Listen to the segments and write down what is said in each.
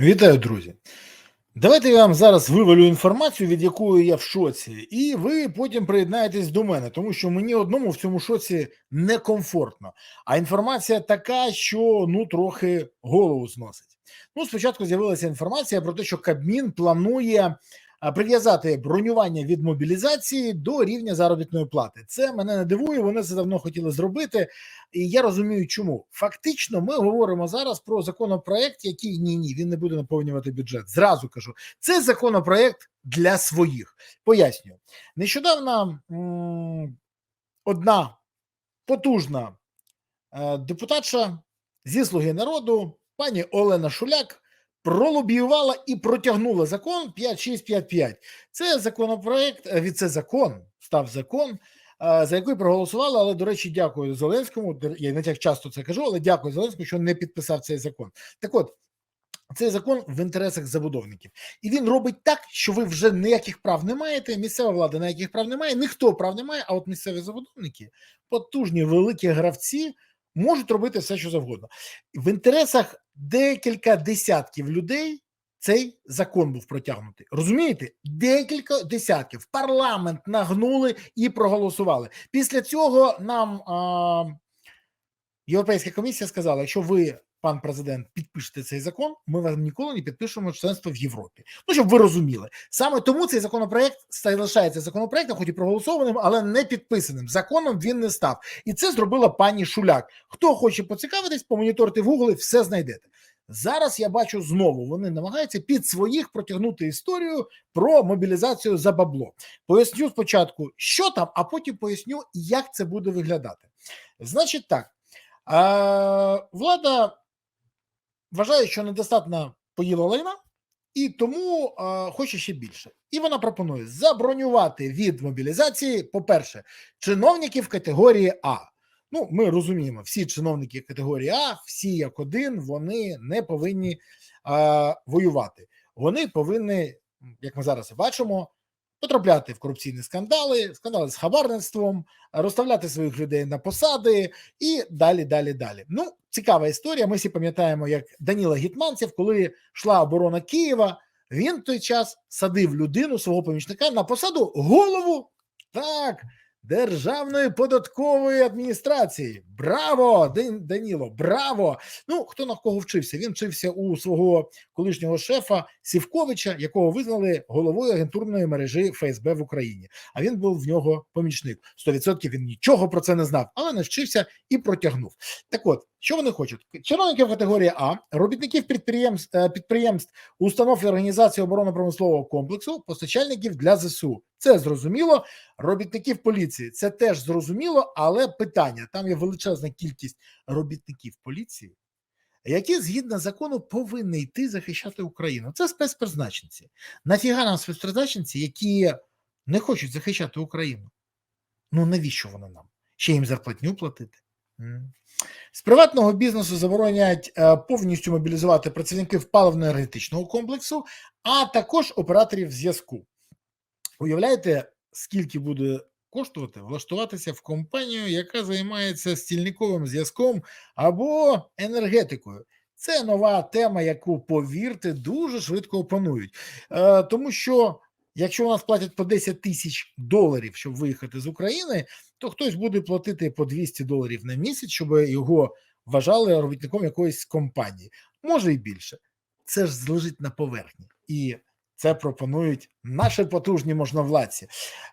Вітаю, друзі. Давайте я вам зараз вивалю інформацію, від якої я в шоці, і ви потім приєднаєтесь до мене, тому що мені одному в цьому шоці некомфортно. А інформація така, що ну трохи голову зносить. Ну, спочатку з'явилася інформація про те, що Кабмін планує прив'язати бронювання від мобілізації до рівня заробітної плати. Це мене не дивує. Вони це давно хотіли зробити, і я розумію, чому фактично ми говоримо зараз про законопроект, який ні, ні, він не буде наповнювати бюджет. Зразу кажу, це законопроект для своїх. Пояснюю, нещодавно м, одна потужна е, депутатша зі слуги народу, пані Олена Шуляк. Пролобіювала і протягнула закон 5655. Це законопроект, е, від це закон, став закон, е, за який проголосували. Але, до речі, дякую Зеленському. Я не так часто це кажу, але дякую Зеленському, що не підписав цей закон. Так от, цей закон в інтересах забудовників, і він робить так, що ви вже ніяких прав не маєте. Місцева влада ніяких прав не має, ніхто прав не має. А от місцеві забудовники, потужні великі гравці, можуть робити все, що завгодно. В інтересах декілька десятків людей цей закон був протягнутий. Розумієте? Декілька десятків. Парламент нагнули і проголосували. Після цього нам а, Європейська комісія сказала: якщо ви, пан президент, підпишете цей закон, ми вам ніколи не підпишемо членство в Європі. Ну щоб ви розуміли, саме тому цей законопроект залишається законопроектом, хоч і проголосованим, але не підписаним. Законом він не став, і це зробила пані Шуляк. Хто хоче поцікавитись, помоніторити в Гуглі, все знайдете. Зараз я бачу знову вони намагаються під своїх протягнути історію про мобілізацію за бабло. Поясню спочатку, що там, а потім поясню, як це буде виглядати. Значить, так влада вважає, що недостатньо поїла лайна, і тому а, хоче ще більше. І вона пропонує забронювати від мобілізації, по-перше, чиновників категорії А. Ну, ми розуміємо, всі чиновники категорії А, всі як один, вони не повинні а, воювати. Вони повинні, як ми зараз бачимо, потрапляти в корупційні скандали, скандали з хабарництвом, розставляти своїх людей на посади і далі, далі, далі. Ну, цікава історія. Ми всі пам'ятаємо, як Даніла Гітманцев, коли йшла оборона Києва, він в той час садив людину свого помічника на посаду голову. Так, Державної податкової адміністрації. Браво! Даніло, браво! Ну, хто на кого вчився? Він вчився у свого колишнього шефа Сівковича, якого визнали головою агентурної мережі ФСБ в Україні. А він був в нього помічник. 100% він нічого про це не знав, але навчився і протягнув. Так от, що вони хочуть? Чиновників категорії А, робітників підприємств, е, підприємств, установ і організацій оборонно-промислового комплексу, постачальників для ЗСУ. Це зрозуміло. Робітників поліції це теж зрозуміло, але питання: там є величезна кількість робітників поліції, які згідно закону повинні йти захищати Україну. Це спецпризначенці. Нафіга нам спецпризначенці, які не хочуть захищати Україну? Ну навіщо вони нам? Ще їм зарплатню платити? З приватного бізнесу заборонять е, повністю мобілізувати працівників паливно-енергетичного комплексу, а також операторів зв'язку. Уявляєте, скільки буде коштувати влаштуватися в компанію, яка займається стільниковим зв'язком або енергетикою? Це нова тема, яку, повірте, дуже швидко опанують. Е, тому що якщо у нас платять по 10 тисяч доларів, щоб виїхати з України, то хтось буде платити по 200 доларів на місяць, щоб його вважали робітником якоїсь компанії. Може і більше. Це ж лежить на поверхні. І це пропонують наші потужні можновладці.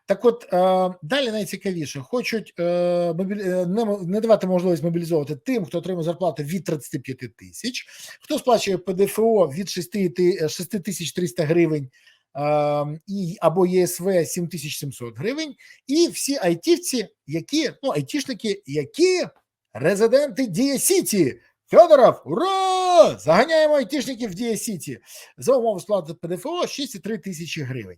Так от е, далі найцікавіше, хочуть е, е, не, не давати можливість мобілізовувати тим, хто отримує зарплату від 35 тисяч, хто сплачує ПДФО від 6 ти- е, 6300 гривень і, або ЄСВ 7700 гривень, і всі айтівці, які, ну, айтішники, які резиденти Дія Сіті. Федоров, ура! Заганяємо айтішників в Дія Сіті за умови сплати ПДФО 6,3 тисячі гривень.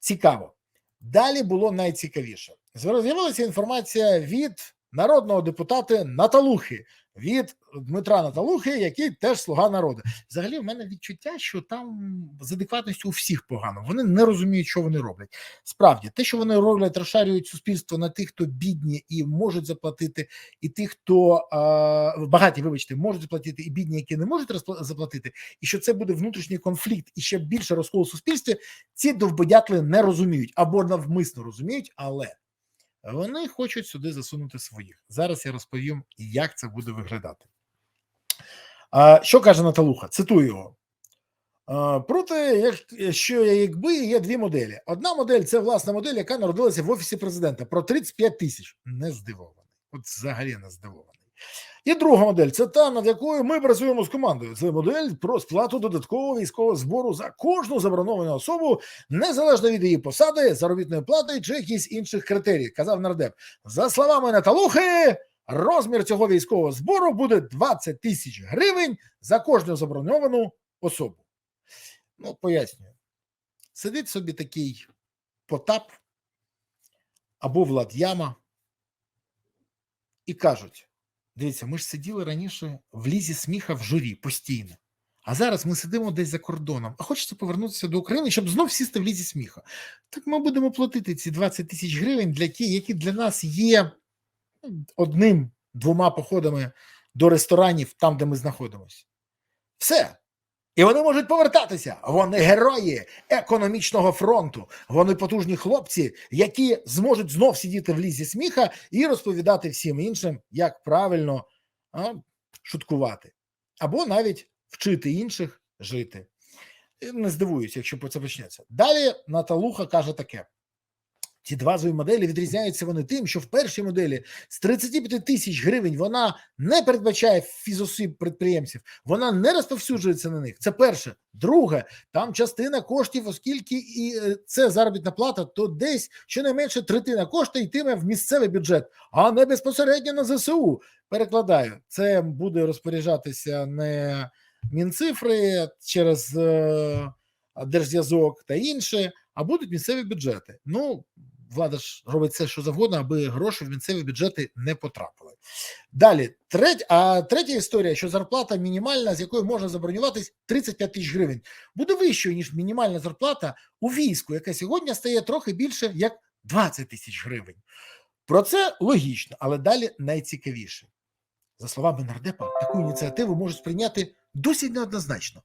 Цікаво. Далі було найцікавіше. З'явилася інформація від народного депутата Наталухи. Від Дмитра Наталухи, який теж слуга народу. Взагалі, в мене відчуття, що там з адекватністю у всіх погано. Вони не розуміють, що вони роблять. Справді, те, що вони роблять, розшарюють суспільство на тих, хто бідні і можуть заплатити, і тих, хто е, багаті, вибачте, можуть заплатити, і бідні, які не можуть заплатити, і що це буде внутрішній конфлікт і ще більше розкол у суспільстві. Ці довбодятли не розуміють або навмисно розуміють, але вони хочуть сюди засунути своїх. Зараз я розповім, як це буде виглядати. А, що каже Наталуха? Цитую його. Проте, що якби є дві моделі. Одна модель це власна модель, яка народилася в офісі президента про 35 тисяч. Не здивований. От взагалі не здивований. І друга модель це та, над якою ми працюємо з командою. Це модель про сплату додаткового військового збору за кожну заброновану особу, незалежно від її посади, заробітної плати чи якісь інших критерій, казав нардеп. За словами Наталухи, розмір цього військового збору буде 20 тисяч гривень за кожну заброньовану особу. Ну, пояснюю. Сидить собі такий Потап або Влад Яма і кажуть: дивіться, ми ж сиділи раніше в лізі сміха в журі постійно. А зараз ми сидимо десь за кордоном, а хочеться повернутися до України, щоб знов сісти в лізі сміха. Так ми будемо платити ці 20 тисяч гривень для ті, які для нас є ну, одним двома походами до ресторанів там, де ми знаходимося. Все. І вони можуть повертатися. Вони герої економічного фронту. Вони потужні хлопці, які зможуть знов сидіти в лізі сміха і розповідати всім іншим, як правильно а, шуткувати, або навіть вчити інших жити. Не здивуюся, якщо про це почнеться. Далі Наталуха каже таке: ці базові моделі відрізняються вони тим, що в першій моделі з 35 тисяч гривень вона не передбачає фізосіб підприємців, вона не розповсюджується на них. Це перше. Друге, там частина коштів, оскільки і е, це заробітна плата, то десь щонайменше третина коштів йтиме в місцевий бюджет, а не безпосередньо на ЗСУ. Перекладаю, це буде розпоряджатися не Мінцифри через е, держзв'язок та інше, а будуть місцеві бюджети. Ну, влада ж робить все, що завгодно, аби гроші в місцеві бюджети не потрапили. Далі, третя, а третя історія, що зарплата мінімальна, з якою можна забронюватись 35 тисяч гривень, буде вищою, ніж мінімальна зарплата у війську, яка сьогодні стає трохи більше як 20 тисяч гривень. Про це логічно, але далі найцікавіше. За словами нардепа, таку ініціативу можуть сприйняти досить неоднозначно.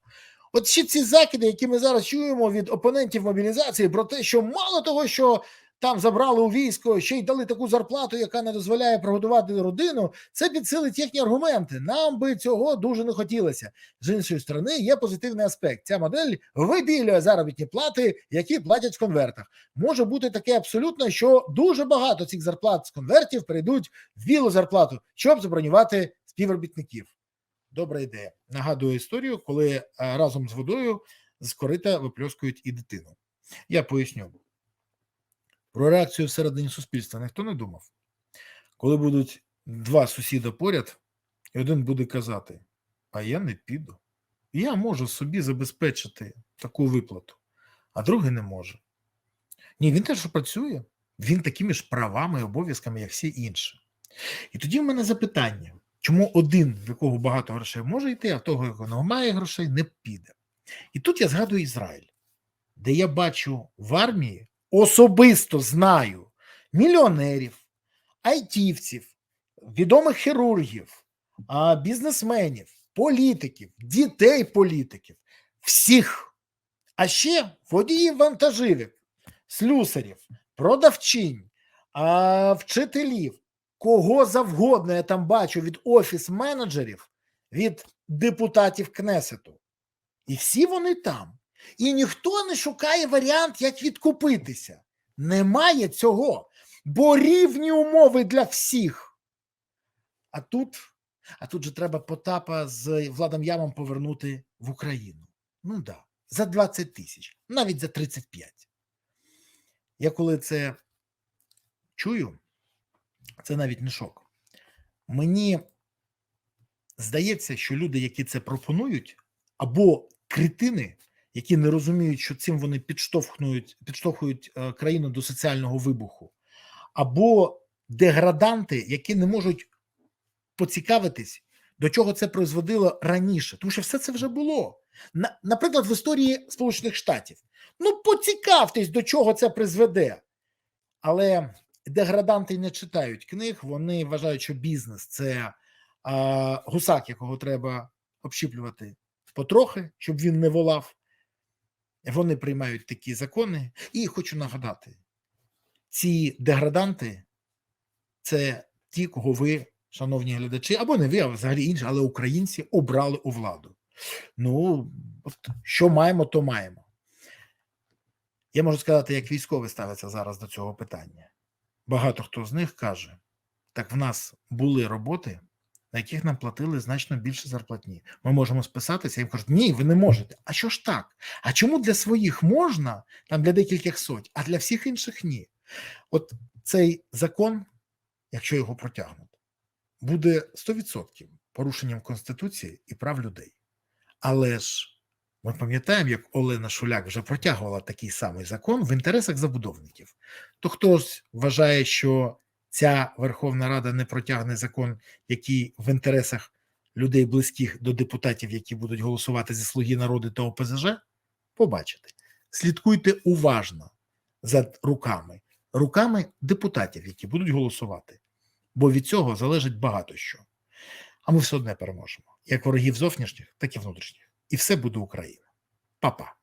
От ще ці закиди, які ми зараз чуємо від опонентів мобілізації, про те, що мало того, що там забрали у військо, ще й дали таку зарплату, яка не дозволяє прогодувати родину, це підсилить їхні аргументи. Нам би цього дуже не хотілося. З іншої сторони, є позитивний аспект. Ця модель вибілює заробітні плати, які платять в конвертах. Може бути таке абсолютно, що дуже багато цих зарплат з конвертів перейдуть в білу зарплату, щоб забронювати співробітників. Добра ідея. Нагадую історію, коли е, разом з водою з корита випльоскують і дитину. Я поясню. Про реакцію всередині суспільства ніхто не думав. Коли будуть два сусіда поряд, і один буде казати: А я не піду. Я можу собі забезпечити таку виплату, а другий не може. Ні, він теж працює, він такими ж правами і обов'язками, як всі інші. І тоді в мене запитання: чому один, в якого багато грошей може йти, а в того, якого немає грошей, не піде? І тут я згадую Ізраїль, де я бачу в армії особисто знаю мільйонерів, айтівців, відомих хірургів, бізнесменів, політиків, дітей політиків, всіх. А ще водіїв вантажівок, слюсарів, продавчинь, вчителів, кого завгодно я там бачу від офіс-менеджерів, від депутатів Кнесету. І всі вони там. І ніхто не шукає варіант, як відкупитися. Немає цього, бо рівні умови для всіх. А тут, а тут же треба Потапа з Владом Ямом повернути в Україну. Ну да, за 20 тисяч, навіть за 35. Я коли це чую, це навіть не шок. Мені здається, що люди, які це пропонують, або критини, які не розуміють, що цим вони підштовхують, підштовхують е, країну до соціального вибуху, або деграданти, які не можуть поцікавитись, до чого це призводило раніше, тому що все це вже було. На, наприклад, в історії Сполучених Штатів. Ну, поцікавтесь, до чого це призведе. Але деграданти не читають книг, вони вважають, що бізнес це а, гусак, якого треба общіплювати потрохи, щоб він не волав. Вони приймають такі закони. І хочу нагадати: ці деграданти це ті, кого ви, шановні глядачі, або не ви, а взагалі інші, але українці обрали у владу. Ну, от що маємо, то маємо. Я можу сказати, як військові ставляться зараз до цього питання. Багато хто з них каже: так в нас були роботи, на яких нам платили значно більше зарплатні. Ми можемо списатися і кажуть, ні, ви не можете. А що ж так? А чому для своїх можна, там для декількох сотень, а для всіх інших ні? От цей закон, якщо його протягнуть, буде 100% порушенням Конституції і прав людей. Але ж ми пам'ятаємо, як Олена Шуляк вже протягувала такий самий закон в інтересах забудовників. То хтось вважає, що ця Верховна Рада не протягне закон, який в інтересах людей близьких до депутатів, які будуть голосувати зі слуги народу та ОПЗЖ, побачите. Слідкуйте уважно за руками, руками депутатів, які будуть голосувати, бо від цього залежить багато що. А ми все одне переможемо як ворогів зовнішніх, так і внутрішніх. І все буде Україна. Па-па.